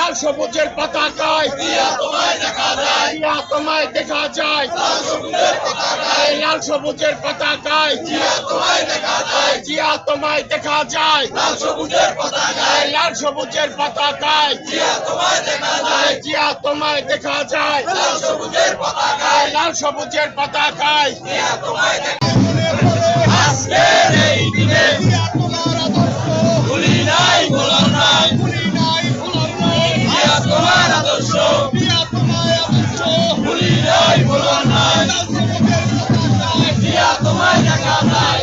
লাল সবুজের পতাকায়। জিয়া তোমায় দেখা যায়। লাল সবুজের পতাকায়। জিয়া তোমায় দেখা যায়। লাল সবুজের পতাকায়। লাল সবুজের পতাকায়। জিয়া তোমায় দেখা যায়। জিয়া তোমায় দেখা যায়। লাল সবুজের পতাকায়। লাল সবুজের পতাকায়। জিয়া তোমায় তোমায়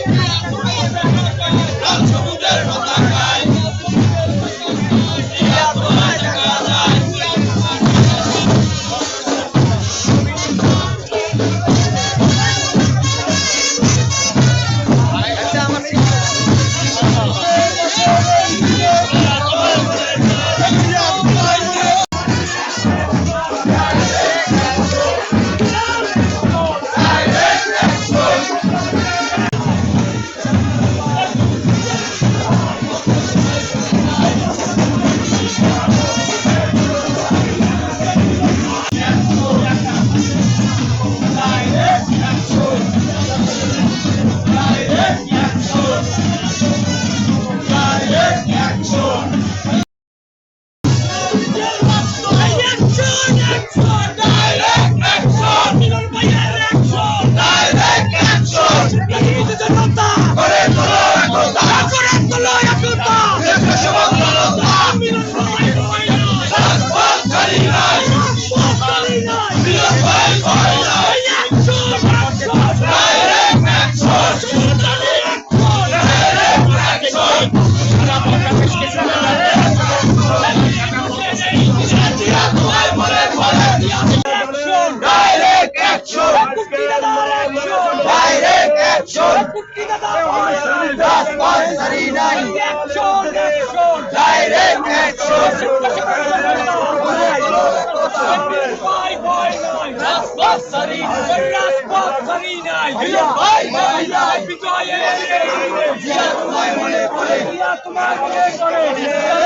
action! জিয়া তোমায় বলে বলে Direct action! তোমার